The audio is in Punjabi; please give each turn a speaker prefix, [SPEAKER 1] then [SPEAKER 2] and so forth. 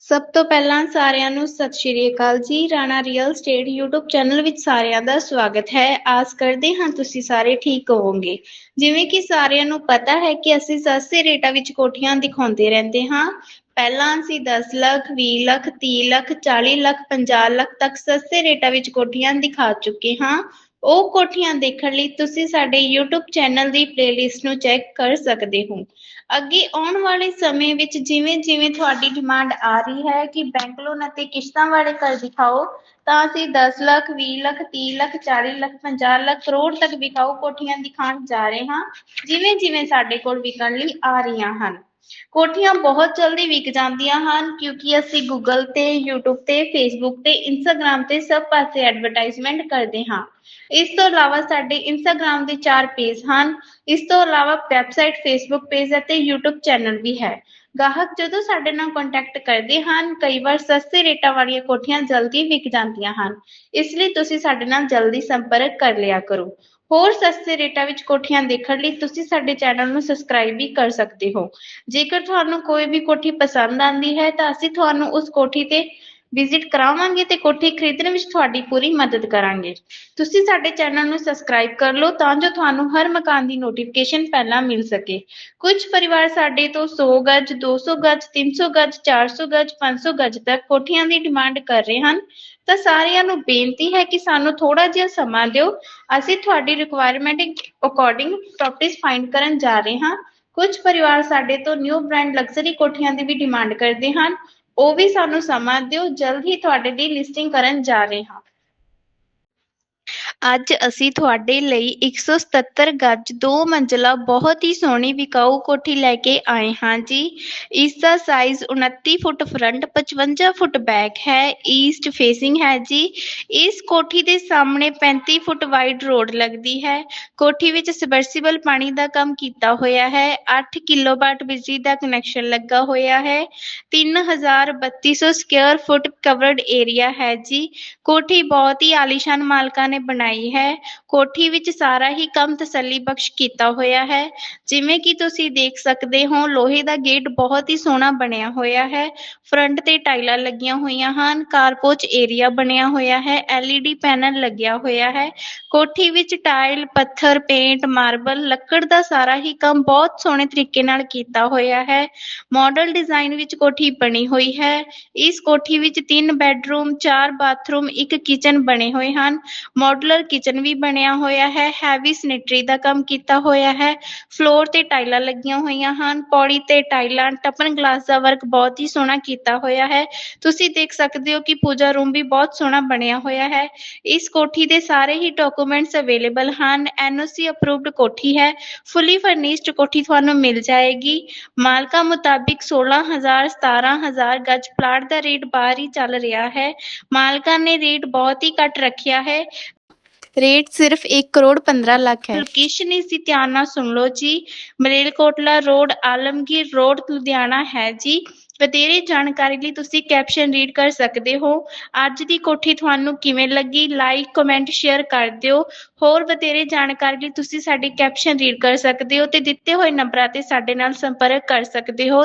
[SPEAKER 1] ਸਭ ਤੋਂ ਪਹਿਲਾਂ ਸਾਰਿਆਂ ਨੂੰ ਸਤਿ ਸ਼੍ਰੀ ਅਕਾਲ ਜੀ, Rana real state YouTube channel ਵਿੱਚ ਸਾਰਿਆਂ ਦਾ ਸਵਾਗਤ ਹੈ। ਆਸ ਕਰਦੇ ਹਾਂ ਤੁਸੀਂ ਸਾਰੇ ਠੀਕ ਹੋਵੋਗੇ। ਜਿਵੇਂ ਕਿ ਸਾਰਿਆਂ ਨੂੰ ਪਤਾ ਹੈ ਕਿ ਅਸੀਂ ਸਸਤੇ ਰੇਟਾਂ ਵਿੱਚ ਕੋਠੀਆਂ ਦਿਖਾਉਂਦੇ ਰਹਿੰਦੇ ਹਾਂ। ਪਹਿਲਾਂ ਅਸੀਂ 10 ਲੱਖ 20 ਲੱਖ 30 ਲੱਖ 40 ਲੱਖ 50 ਲੱਖ ਤੱਕ ਸਸਤੇ ਰੇਟਾਂ ਵਿੱਚ ਕੋਠੀਆਂ ਦਿਖਾ ਚੁੱਕੇ ਹਾਂ। ਉਹ ਕੋਠੀਆਂ ਦੇਖਣ ਲਈ ਤੁਸੀਂ ਸਾਡੇ YouTube ਚੈਨਲ ਦੀ ਪਲੇਲਿਸਟ ਨੂੰ ਚੈੱਕ ਕਰ ਸਕਦੇ ਹੋ। ਅੱਗੇ ਆਉਣ ਵਾਲੇ ਸਮੇਂ ਵਿੱਚ ਜਿਵੇਂ ਜਿਵੇਂ ਤੁਹਾਡੀ ਡਿਮਾਂਡ ਆ ਰਹੀ ਹੈ ਕਿ ਬੈਂਕ ਲੋਨ ਅਤੇ ਕਿਸ਼ਤਾਂ ਵਾਲੇ ਘਰ ਦਿਖਾਓ, ਤਾਂ ਅਸੀਂ 10 ਲੱਖ 20 ਲੱਖ 30 ਲੱਖ 40 ਲੱਖ 50 ਲੱਖ ਕਰੋੜ ਤੱਕ ਵਿਕਾਊ ਕੋਠੀਆਂ ਦਿਖਾਉਣ ਜਾ ਰਹੇ ਹਾਂ, ਜਿਵੇਂ ਜਿਵੇਂ ਸਾਡੇ ਕੋਲ ਵਿਕਣ ਲਈ ਆ ਰਹੀਆਂ ਹਨ। ਕੋਠੀਆਂ ਬਹੁਤ ਜਲਦੀ ਵਿਕ ਜਾਂਦੀਆਂ ਹਨ ਕਿਉਂਕਿ ਅਸੀਂ ਗੂਗਲ ਤੇ, YouTube ਤੇ, Facebook ਤੇ, Instagram ਤੇ ਸਭ ਪਾਸੇ ਐਡਵਰਟਾਈਜ਼ਮੈਂਟ ਕਰਦੇ ਹਾਂ। ਇਸ ਤੋਂ ਇਲਾਵਾ ਸਾਡੇ Instagram ਦੇ ਚਾਰ ਪੇਜ ਹਨ। ਇਸ ਤੋਂ ਇਲਾਵਾ ਵੈਬਸਾਈਟ Facebook ਪੇਜ ਅਤੇ YouTube ਚੈਨਲ ਵੀ ਹੈ। ਗਾਹਕ ਜਦੋਂ ਸਾਡੇ ਨਾਲ ਕੰਟੈਕਟ ਕਰਦੇ ਹਨ, ਕਈ ਵਾਰ ਸਸਤੇ ਰੇਟਾਂ ਵਾਲੀਆਂ ਕੋਠੀਆਂ ਜਲਦੀ ਵਿਕ ਜਾਂਦੀਆਂ ਹਨ। ਇਸ ਲਈ ਤੁਸੀਂ ਸਾਡੇ ਨਾਲ ਜਲਦੀ ਸੰਪਰਕ ਕਰ ਲਿਆ ਕਰੋ। ਹੋਰ ਸਸਤੇ ਰੇਟਾਂ ਵਿੱਚ ਕੋਠੀਆਂ ਦੇਖਣ ਲਈ ਤੁਸੀਂ ਸਾਡੇ ਚੈਨਲ ਨੂੰ ਸਬਸਕ੍ਰਾਈਬ ਵੀ ਕਰ ਸਕਦੇ ਹੋ। ਜੇਕਰ ਤੁਹਾਨੂੰ ਕੋਈ ਵੀ ਕੋਠੀ ਪਸੰਦ ਆਉਂਦੀ ਹੈ ਤਾਂ ਅਸੀਂ ਤੁਹਾਨੂੰ ਉਸ ਕੋਠੀ ਤੇ ਵਿਜ਼ਿਟ ਕਰਾਵਾਂਗੇ ਤੇ ਕੋਠੀ ਖਰੀਦਣ ਵਿੱਚ ਤੁਹਾਡੀ ਪੂਰੀ ਮਦਦ ਕਰਾਂਗੇ। ਤੁਸੀਂ ਸਾਡੇ ਚੈਨਲ ਨੂੰ ਸਬਸਕ੍ਰਾਈਬ ਕਰ ਲਓ ਤਾਂ ਜੋ ਤੁਹਾਨੂੰ ਹਰ ਮਕਾਨ ਦੀ ਨੋਟੀਫਿਕੇਸ਼ਨ ਪਹਿਲਾਂ ਮਿਲ ਸਕੇ। ਕੁਝ ਪਰਿਵਾਰ ਸਾਡੇ ਤੋਂ 100 ਗਜ 200 ਗਜ 300 ਗਜ 400 ਗਜ 500 ਗਜ ਤੱਕ ਕੋਠੀਆਂ ਦੀ ਡਿਮਾਂਡ ਕਰ ਰਹੇ ਹਨ। ਤਾਂ ਸਾਰਿਆਂ ਨੂੰ ਬੇਨਤੀ ਹੈ ਕਿ ਸਾਨੂੰ ਥੋੜਾ ਜਿਹਾ ਸਮਾਂ ਦਿਓ। ਅਸੀਂ ਤੁਹਾਡੀ ਰਿਕੁਆਇਰਮੈਂਟ ਅਕੋਰਡਿੰਗ ਪ੍ਰੋਪਰਟੀਜ਼ ਫਾਈਂਡ ਕਰਨ ਜਾ ਰਹੇ ਹਾਂ। ਕੁਝ ਪਰਿਵਾਰ ਸਾਡੇ ਤੋਂ ਨਿਊ ਬ੍ਰਾਂਡ ਲਗਜ਼ਰੀ ਕੋਠੀਆਂ ਦੀ ਵੀ ਡਿਮਾਂਡ ਕਰਦੇ ਹਨ। ਉਹ ਵੀ ਸਾਨੂੰ ਸਮਾਂ ਦਿਓ ਜਲਦ ਹੀ ਤੁਹਾਡੇ ਲਈ ਲਿਸਟਿੰਗ ਕਰਨ ਜਾ ਰਹੇ ਹਾਂ। ਅੱਜ ਅਸੀਂ ਤੁਹਾਡੇ ਲਈ 177 ਗੱਜ ਦੋ ਮੰਜ਼ਲਾ ਬਹੁਤ ਹੀ ਸੋਹਣੀ ਵਿਕਾਊ ਕੋਠੀ ਲੈ ਕੇ ਆਏ ਹਾਂ ਜੀ। ਇਸ ਦਾ size 29 foot front 55 foot back ਹੈ ਈਸਟ ਫੇਸਿੰਗ ਹੈ ਜੀ। ਇਸ ਕੋਠੀ ਦੇ ਸਾਹਮਣੇ 35 ਫੁੱਟ ਵਾਈਡ ਰੋਡ ਲੱਗਦੀ ਹੈ। ਕੋਠੀ ਵਿੱਚ ਸਬਮਰਸੀਬਲ ਪਾਣੀ ਦਾ ਕੰਮ ਕੀਤਾ ਹੋਇਆ ਹੈ। 8 ਕਿਲੋਵਾਟ ਬਿਜਲੀ ਦਾ ਕਨੈਕਸ਼ਨ ਲੱਗਾ ਹੋਇਆ ਹੈ। 3200 ਸਕੁਅਰ ਫੁੱਟ ਕਵਰਡ ਏਰੀਆ ਹੈ ਜੀ। ਕੋਠੀ ਬਹੁਤ ਹੀ ਆਲੀਸ਼ਾਨ ਮਾਲਕਾਂ ਨੇ ਬਣਾਈ ਹੈ। ਕੋਠੀ ਵਿੱਚ ਸਾਰਾ ਹੀ ਕੰਮ ਤਸੱਲੀ ਬਖਸ਼ ਕੀਤਾ ਹੋਇਆ ਹੈ। ਜਿਵੇਂ ਕਿ ਤੁਸੀਂ ਦੇਖ ਸਕਦੇ ਹੋ, ਲੋਹੇ ਦਾ ਗੇਟ ਬਹੁਤ ਹੀ ਸੋਹਣਾ ਬਣਿਆ ਹੋਇਆ ਹੈ। ਫਰੰਟ ਤੇ ਟਾਈਲਾਂ ਲੱਗੀਆਂ ਹੋਈਆਂ ਹਨ, ਕਾਰਪੋਚ ਏਰੀਆ ਬਣਿਆ ਹੋਇਆ ਹੈ ਐਲਈਡੀ ਪੈਨਲ ਲੱਗਿਆ ਹੋਇਆ ਹੈ। ਕੋਠੀ ਵਿੱਚ ਟਾਇਲ, ਪੱਥਰ, ਪੇਂਟ, ਮਾਰਬਲ, ਲੱਕੜ ਦਾ ਸਾਰਾ ਹੀ ਕੰਮ ਬਹੁਤ ਸੋਹਣੇ ਤਰੀਕੇ ਨਾਲ ਕੀਤਾ ਹੋਇਆ ਹੈ। ਮਾਡਲ ਡਿਜ਼ਾਈਨ ਵਿੱਚ ਕੋਠੀ ਬਣੀ ਹੋਈ ਹੈ। ਇਸ ਕੋਠੀ ਵਿੱਚ ਤਿੰਨ ਬੈੱਡਰੂਮ, ਚਾਰ ਬਾਥਰੂਮ, ਇੱਕ ਕਿਚਨ ਬਣੇ ਹੋਏ ਹਨ। ਮਾਡੂਲਰ ਕਿਚਨ ਵੀ ਬਣਿਆ ਹੋਇਆ ਹੈ ਹੈਵੀ ਸੈਨੇਟਰੀ ਦਾ ਕੰਮ ਕੀਤਾ ਹੋਇਆ ਹੈ। ਫਲੋਰ ਤੇ ਟਾਈਲਾਂ ਲੱਗੀਆਂ ਹੋਈਆਂ ਹਨ, ਪੌੜੀ ਤੇ ਟਾਈਲਾਂ ਟਪਨ ਗਲਾਸ ਦਾ ਵਰਕ ਬਹੁਤ ਹੀ ਸੋਹਣਾ ਕੀਤਾ ਹੋਇਆ ਹੈ। ਤੁਸੀਂ ਦੇਖ ਸਕਦੇ ਹੋ ਕਿ ਪੂਜਾ ਰੂਮ ਵੀ ਬਹੁਤ ਸੋਹਣਾ ਬਣਿਆ ਹੋਇਆ ਹੈ। ਇਸ ਕੋਠੀ ਦੇ ਸਾਰੇ ਹੀ ਡਾਕੂਮੈਂਟਸ ਅਵੇਲੇਬਲ ਹਨ। ਐਨਓਸੀ ਅਪਰੂਵਡ ਕੋਠੀ ਹੈ। ਫੁੱਲੀ ਫਰਨਿਸ਼ਡ ਕੋਠੀ ਤੁਹਾਨੂੰ ਮਿਲ ਜਾਏਗੀ। ਮਾਲਕਾ ਮੁਤਾਬਿਕ 16000 17000 ਗਜ ਪਲਾਟ ਦਾ ਰੇਟ ਬਾਹਰ ਹੀ ਚੱਲ ਰਿਹਾ ਹੈ। ਮਾਲਕਾਂ ਨੇ ਰੇਟ ਬਹੁਤ ਹੀ ਘੱਟ ਰੱਖਿਆ ਹੈ। ਰੇਟ ਸਿਰਫ 1 ਕਰੋੜ 15 ਲੱਖ ਹੈ। ਲੋਕੇਸ਼ਨ ਇਸ ਦੀ ਧਿਆਨ ਨਾਲ ਸੁਣ ਲਓ ਜੀ, ਮਲੇਰਕੋਟਲਾ ਰੋਡ, ਆਲਮਗੀਰ ਰੋਡ, ਲੁਧਿਆਣਾ ਹੈ ਜੀ। ਵਧੇਰੇ ਜਾਣਕਾਰੀ ਲਈ ਤੁਸੀਂ ਕੈਪਸ਼ਨ ਰੀਡ ਕਰ ਸਕਦੇ ਹੋ। ਅੱਜ ਦੀ ਕੋਠੀ ਤੁਹਾਨੂੰ ਕਿਵੇਂ ਲੱਗੀ? ਲਾਈਕ ਕਮੈਂਟ ਸ਼ੇਅਰ ਕਰ ਦਿਓ। ਹੋਰ ਵਧੇਰੇ ਜਾਣਕਾਰੀ ਲਈ ਤੁਸੀਂ ਸਾਡੇ ਕੈਪਸ਼ਨ ਰੀਡ ਕਰ ਸਕਦੇ ਹੋ ਤੇ ਦਿੱਤੇ ਹੋਏ ਨੰਬਰਾਂ ਤੇ ਸਾਡੇ ਨਾਲ ਸੰਪਰਕ ਕਰ ਸਕਦੇ ਹੋ।